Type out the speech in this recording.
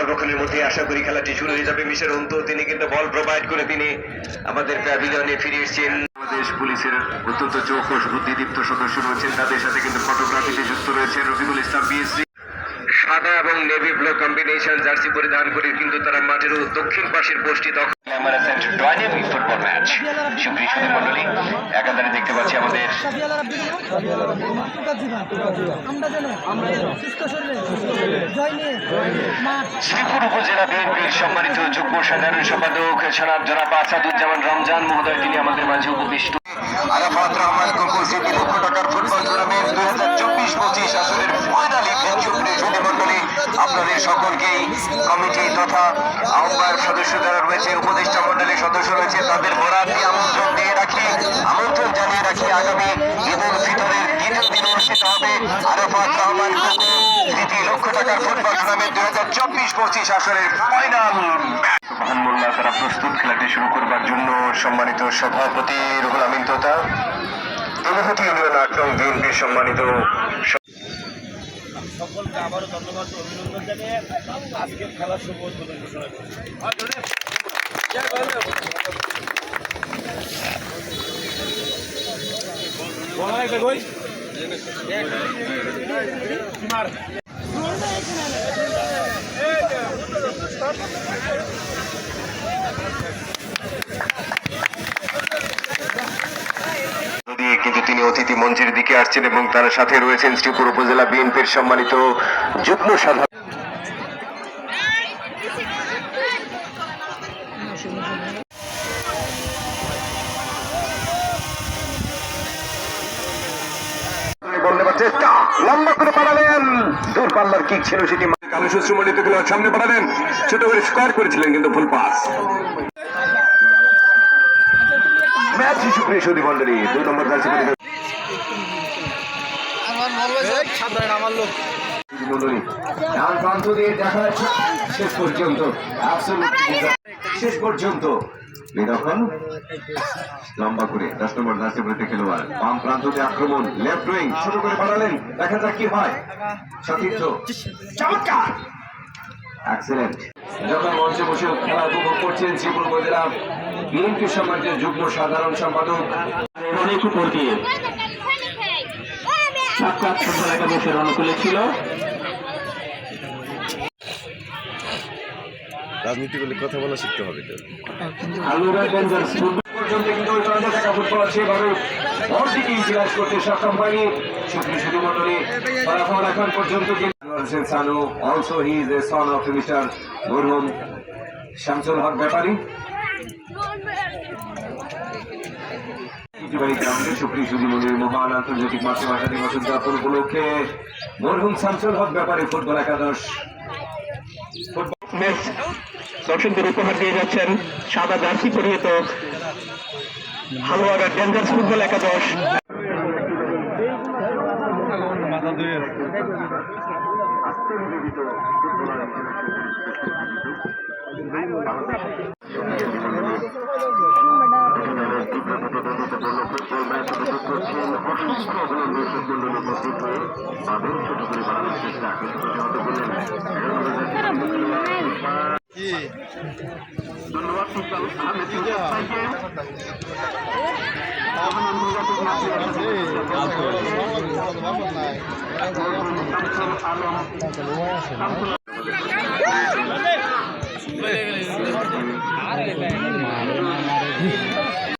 অল্পক্ষণের মধ্যে আশা করি খেলাটি শুরু হয়ে যাবে। মিশের অন্ত, তিনি কিন্তু বল প্রোভাইড করে তিনি আমাদের প্যাভিলিয়নে ফিরে এসেছেন। বাংলাদেশ পুলিশের অত্যন্ত চৌকস, বুদ্ধিদীপ্ত সদস্য রয়েছেন। তাদের সাথে কিন্তু ফটোগ্রাফিতে যুক্ত রয়েছেন রফিকুল ইসলাম বিএসসি সাদা এবং নেভি ব্লু কম্বিনেশন জার্সি পরিধান করে কিন্তু তারা মাঠের দক্ষিণ পাশের পোস্টটি দখল ডাইনামিক ফুটবল ম্যাচ। সুপ্রিয় সুধী মন্ডলী একাধারে দেখতে পাচ্ছি আমাদের শ্রীপুর উপজেলা বিএনপির সম্মানিত যুগ্ম সাধারণ সম্পাদক জনাব জনাব আসাদুজ্জামান রমজান মহোদয়, তিনি আমাদের মাঝে উপবিষ্ট। আরাফাত রহমান কপুর সিটি লক্ষ টাকার ফুটবল টুর্নামেন্ট দুই হাজার চব্বিশ পঁচিশ আসরের ফাইনাল ইভেন্ট সুপ্রিয় সুধী মন্ডলী আপনাদের সকলকেই কমিটি তথা আহ্বায়ক সদস্য যারা রয়েছে, উপদেষ্টা মন্ডলীর সদস্য রয়েছে, তাদের বরাদ্দে আমন্ত্রণ দিয়ে রাখি, আমন্ত্রণ জানিয়ে রাখি আগামী ঈদ উল ফিতরের দ্বিতীয় দিন অনুষ্ঠিত হবে। আরাফাত রহমান স্মৃতি লক্ষ টাকার ফুটবল টুর্নামেন্ট দুই হাজার চব্বিশ পঁচিশ আসরের ফাইনাল। মহান তারা প্রস্তুত খেলাটি শুরু করবার জন্য সম্মানিত সভাপতি রুহুল আমিন তোতা ইউনিয়ন আক্রম বিএনপির সম্মানিত সকলকে আবারও ধন্যবাদ অভিনন্দন জানিয়ে আজকে খেলার শুভ উদ্বোধন ঘোষণা করছি দিয়ে কিন্তু তিনি অতিথি মঞ্চের দিকে আসছেন এবং তার সাথে রয়েছেন শ্রীপুর উপজেলা বিএনপির সম্মানিত যুগ্ম সাধারণ চেষ্টা লম্বা করে পাঠালেন দূর পাল্লার কিক ছিল সেটি কালো সুশ্রমণিত খেলোয়াড় সামনে পাঠালেন। ছোট করে স্কোয়ার করেছিলেন কিন্তু ফুল পাস ম্যাচ সুপ্রিয় সুদী মন্ডলী দুই নম্বর ডান প্রান্ত দিয়ে দেখা যাচ্ছে। শেষ পর্যন্ত শেষ পর্যন্ত। নিরক্ষণ লম্বা করে দশ নম্বর জার্সি খেলোয়াড়। বাম প্রান্ত আক্রমণ লেফট উইং শুরু করে বাড়ালেন। দেখা যাক কি হয়। সতীর্থ চমৎকার! এক্সেলেন্ট যখন মঞ্চে বসে খেলা উপভোগ করছেন শ্রীপুর উপজেলা বিএনপি সমাজের যুগ্ম সাধারণ সম্পাদক। অনেক উপর দিয়ে সাক্ষাৎ একাদশের অনুকূলে ছিল। রাজনীতি বলে কথা বলা শিখতে হবে তো পর্যন্ত কিন্তু ওই থাকা সেভাবে ইতিহাস করতে সক্ষম হয়নি। ফলাফল এখন পর্যন্ত Hossain Sanu also he is a son of mister মরহুম শামসুল হক ব্যাপারী ঐতিহ্যবাহী গ্রামে সুপ্রিয় সুদীমণির মহান আন্তর্জাতিক মাতৃভাষা দিবস উদযাপন উপলক্ষে মরহুম শামসুল হক ব্যাপারে ফুটবল একাদশ ম্যাচ দর্শকদের উপহার দিয়ে যাচ্ছেন সাদা জার্সি পরিহিত হালুয়ারা ডেঞ্জার্স ফুটবল একাদশ। মাথা করছেন অসুস্থ অবলম্বন সকলগুলো উপস্থিত হয়ে তাদের ছোট করে বাড়ানোর চেষ্টা কিন্তু প্রতিহত করলেন ধন্যবাদ সুলতান আহমেদ আলম